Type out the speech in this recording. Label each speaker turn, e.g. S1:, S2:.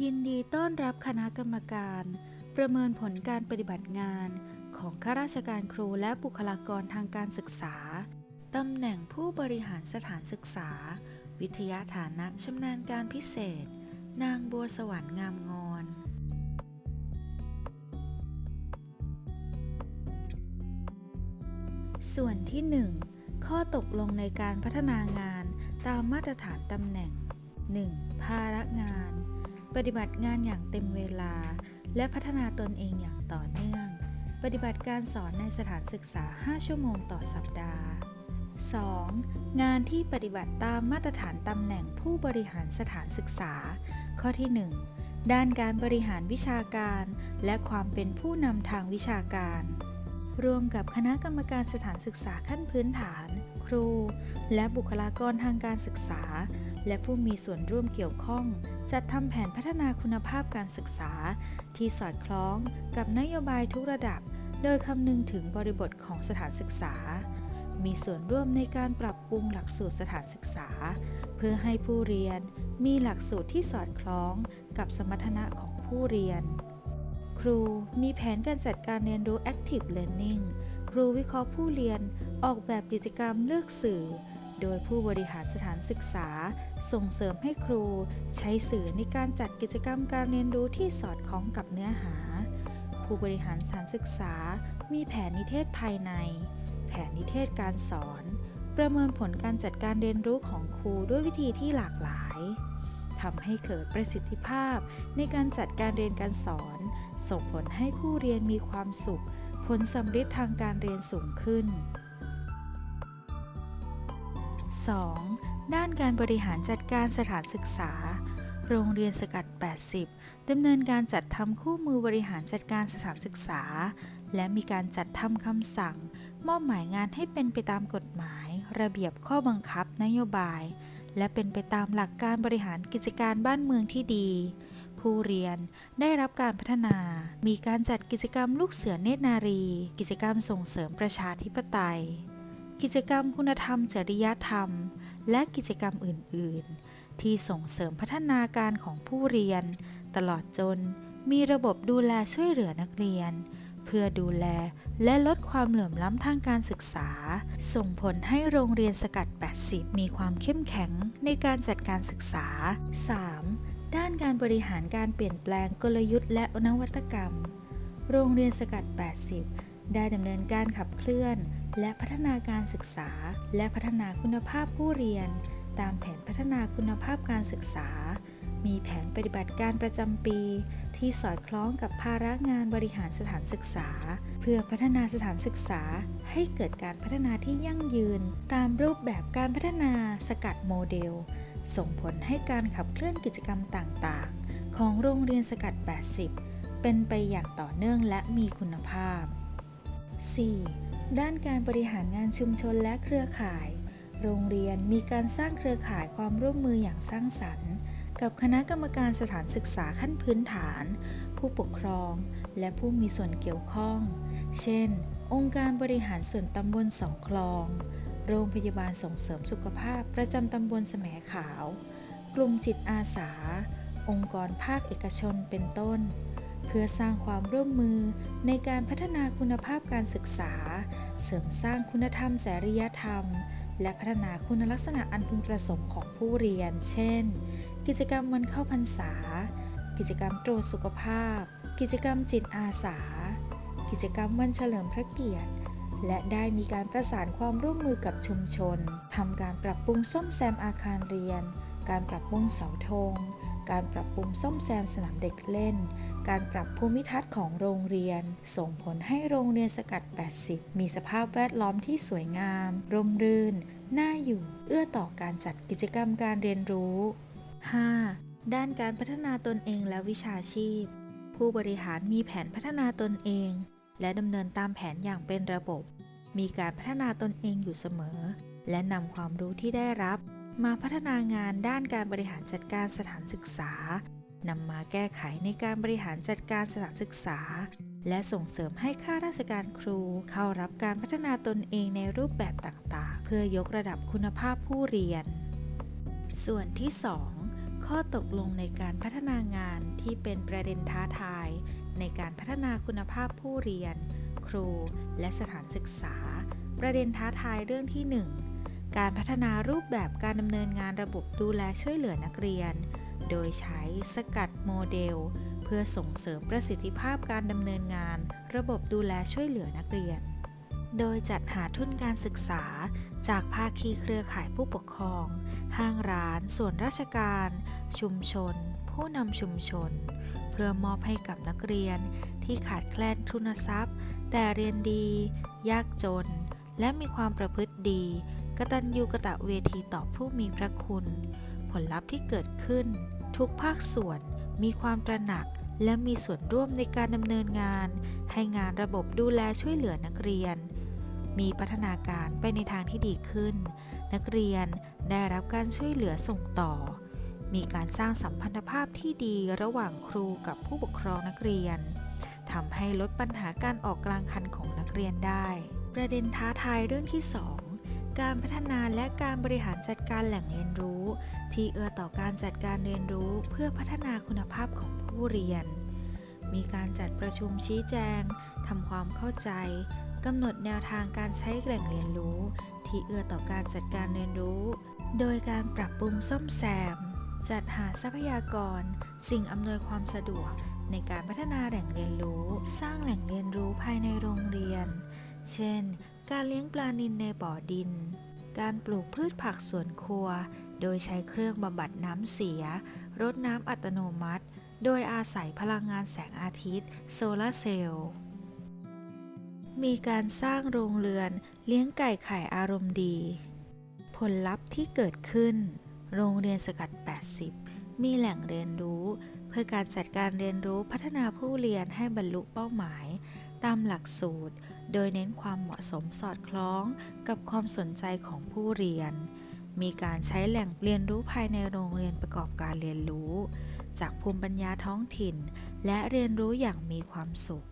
S1: ยินดีต้อนรับคณะกรรมการ ประเมินผลการปฏิบัติงาน ของข้าราชการครูและบุคลากรทางการศึกษา ตำแหน่งผู้บริหารสถานศึกษา วิทยาฐานะชำนาญการพิเศษ นางบัวสวรรค์งามงอน ส่วนที่ 1 ข้อตกลงในการพัฒนางานตามมาตรฐานตำแหน่ง 1. ภาระงาน ปฏิบัติงานอย่างเต็มเวลา และพัฒนาตนเองอย่างต่อเนื่อง ปฏิบัติการสอนในสถานศึกษา 5 ชั่วโมงต่อสัปดาห์ 2. งานที่ปฏิบัติตามมาตรฐานตำแหน่งผู้บริหารสถานศึกษา ข้อที่ 1 ด้านการบริหารวิชาการ และความเป็นผู้นำทางวิชาการ รวมกับคณะกรรมการสถานศึกษาขั้นพื้นฐาน ครู และบุคลากรทางการศึกษา และผู้มีส่วนร่วมเกี่ยวข้อง จัดทำแผนพัฒนาคุณภาพการศึกษา ที่สอดคล้องกับนโยบายทุกระดับ โดยคำนึงถึงบริบทของสถานศึกษา มีส่วนร่วมในการปรับปรุงหลักสูตรสถานศึกษา เพื่อให้ผู้เรียนมีหลักสูตรที่สอดคล้องกับสมรรถนะของผู้เรียน ครูมีแผนการจัดการเรียนรู้ Active Learning ครูวิเคราะห์ผู้เรียนออกแบบกิจกรรมเลือกสื่อ โดยผู้บริหารสถานศึกษา ส่งเสริมให้ครู ใช้สื่อในการจัดกิจกรรมการเรียนรู้ที่สอดคล้องกับเนื้อหา ผู้บริหารสถานศึกษา มีแผนนิเทศภายใน แผนนิเทศการสอน ประเมินผลการจัดการเรียนรู้ของครูด้วยวิธีที่หลากหลายทำให้เกิดประสิทธิภาพในการจัดการเรียนการสอน ส่งผลให้ผู้เรียนมีความสุข ผลสำฤทธิ์ทางการเรียนสูงขึ้น 2. ด้านการบริหารจัดการสถานศึกษา โรงเรียนสกัด 80 ดำเนินการจัดทำคู่มือบริหารจัดการสถานศึกษา และมีการจัดทำคำสั่ง มอบหมายงานให้เป็นไปตามกฎหมาย ระเบียบข้อบังคับนโยบาย และเป็นไปตามหลักการบริหารกิจการบ้านเมืองที่ดี ผู้เรียนได้รับการพัฒนา มีการจัดกิจกรรมลูกเสือเนตรนารี กิจกรรมส่งเสริมประชาธิปไตย กิจกรรมคุณธรรม จริยธรรม และกิจกรรมอื่น ๆ ที่ส่งเสริมพัฒนาการของผู้เรียน ตลอดจนมีระบบดูแลช่วยเหลือนักเรียน เพื่อดูแลและลดความเหลื่อมล้ำทางการศึกษา ส่งผลให้โรงเรียนสกัด 80 มีความเข้มแข็งในการจัดการศึกษา 3. ด้านการบริหารการเปลี่ยนแปลงกลยุทธ์และนวัตกรรม โรงเรียนสกัด 80 ได้ดำเนินการขับเคลื่อน และพัฒนาการศึกษา และพัฒนาคุณภาพผู้เรียน ตามแผนพัฒนาคุณภาพการศึกษา มีแผนปฏิบัติการประจำปี ที่สอดคล้องกับภาระงานบริหารสถานศึกษา เพื่อพัฒนาสถานศึกษา ให้เกิดการพัฒนาที่ยั่งยืน ตามรูปแบบการพัฒนาสกัดโมเดล ส่งผลให้การขับเคลื่อนกิจกรรมต่างๆ ของโรงเรียนสกัด 80 เป็นไปอย่างต่อเนื่องและมีคุณภาพ 4. ด้านการบริหารงานชุมชนและเครือข่าย โรงเรียนมีการสร้างเครือข่ายความร่วมมืออย่างสร้างสรรค์ กับคณะกรรมการสถานศึกษาขั้นพื้นฐาน ผู้ปกครอง และผู้มีส่วนเกี่ยวข้อง เช่น องค์การบริหารส่วนตำบลสองคลอง โรงพยาบาลส่งเสริมสุขภาพประจำตำบลแสมขาว กลุ่มจิตอาสา องค์กรภาคเอกชนเป็นต้น เพื่อสร้างความร่วมมือในการพัฒนาคุณภาพการศึกษา เสริมสร้างคุณธรรมจริยธรรม และพัฒนาคุณลักษณะอันพึงประสงค์ของผู้เรียน เช่น กิจกรรมวันเข้าพรรษา กิจกรรมตรวจสุขภาพ กิจกรรมจิตอาสา กิจกรรมวันเฉลิมพระเกียรติและได้มีการประสานความร่วมมือกับชุมชน ทำการปรับปรุงซ่อมแซมอาคารเรียน การปรับปรุงเสาธง การปรับปรุงซ่อมแซมสนามเด็กเล่น การปรับภูมิทัศน์ของโรงเรียน ส่งผลให้โรงเรียนสกัด 80 มีสภาพแวดล้อมที่สวยงาม ร่มรื่น น่าอยู่ เอื้อต่อการจัดกิจกรรมการเรียนรู้ 5. ด้านการพัฒนาตนเองและวิชาชีพ ผู้บริหารมีแผนพัฒนาตนเอง และดำเนินตามแผนอย่างเป็นระบบ มีการพัฒนาตนเองอยู่เสมอ และนำความรู้ที่ได้รับ มาพัฒนางานด้านการบริหารจัดการสถานศึกษานำมาแก้ไขในการบริหารจัดการสถานศึกษา และส่งเสริมให้ข้าราชการครูเข้ารับการพัฒนาตนเองในรูปแบบต่างๆ เพื่อยกระดับคุณภาพผู้เรียน ส่วนที่ 2 ข้อตกลงในการพัฒนางานที่เป็นประเด็นท้าทาย ในการพัฒนาคุณภาพผู้เรียน ครู และสถานศึกษา ประเด็นท้าทายเรื่องที่ 1 การพัฒนารูปแบบการดำเนินงานระบบดูแลช่วยเหลือนักเรียน โดยใช้สกัดโมเดล เพื่อส่งเสริมประสิทธิภาพการดำเนินงาน ระบบดูแลช่วยเหลือนักเรียน โดยจัดหาทุนการศึกษา จากภาคีเครือข่ายผู้ปกครอง ห้างร้าน ส่วนราชการ ชุมชน ผู้นำชุมชน เพื่อมอบให้กับนักเรียนที่ขาดแคลนทุนทรัพย์ แต่เรียนดี ยากจน และมีความประพฤติดี กตัญญูกะตะเวทีต่อผู้มีพระคุณ ผลลัพธ์ที่เกิดขึ้น ทุกภาคส่วนมีความตระหนักและมีส่วนร่วมในการดำเนินงาน ให้งานระบบดูแลช่วยเหลือนักเรียน มีพัฒนาการไปในทางที่ดีขึ้น นักเรียนได้รับการช่วยเหลือส่งต่อ มีการสร้างสัมพันธภาพที่ดีระหว่างครูกับผู้ปกครองนักเรียนทำให้ลดปัญหาการออกกลางคันของนักเรียนได้ ประเด็นท้าทายเรื่องที่2 การพัฒนาและการบริหารจัดการแหล่งเรียนรู้ ที่เอื้อต่อการจัดการเรียนรู้เพื่อพัฒนาคุณภาพของผู้เรียน มีการจัดประชุมชี้แจงทำความเข้าใจกำหนดแนวทางการใช้แหล่งเรียนรู้ ที่เอื้อต่อการจัดการเรียนรู้ โดยการปรับปรุงซ่อมแซม จัดหาทรัพยากร สิ่งอำนวยความสะดวก ในการพัฒนาแหล่งเรียนรู้ สร้างแหล่งเรียนรู้ภายในโรงเรียน เช่น การเลี้ยงปลานิลในบ่อดิน การปลูกพืชผักสวนครัว โดยใช้เครื่องบำบัดน้ำเสีย รดน้ำอัตโนมัติ โดยอาศัยพลังงานแสงอาทิตย์ โซลาร์เซลล์ มีการสร้างโรงเรือนเลี้ยงไก่ไข่อารมณ์ดี ผลลัพธ์ที่เกิดขึ้น โรงเรียนสกัด 80 มีแหล่งเรียนรู้ เพื่อการจัดการเรียนรู้พัฒนาผู้เรียนให้บรรลุเป้าหมาย ตามหลักสูตร โดยเน้นความเหมาะสมสอดคล้องกับความสนใจของผู้เรียน มีการใช้แหล่งเรียนรู้ภายในโรงเรียนประกอบการเรียนรู้ จากภูมิปัญญาท้องถิ่น และเรียนรู้อย่างมีความสุข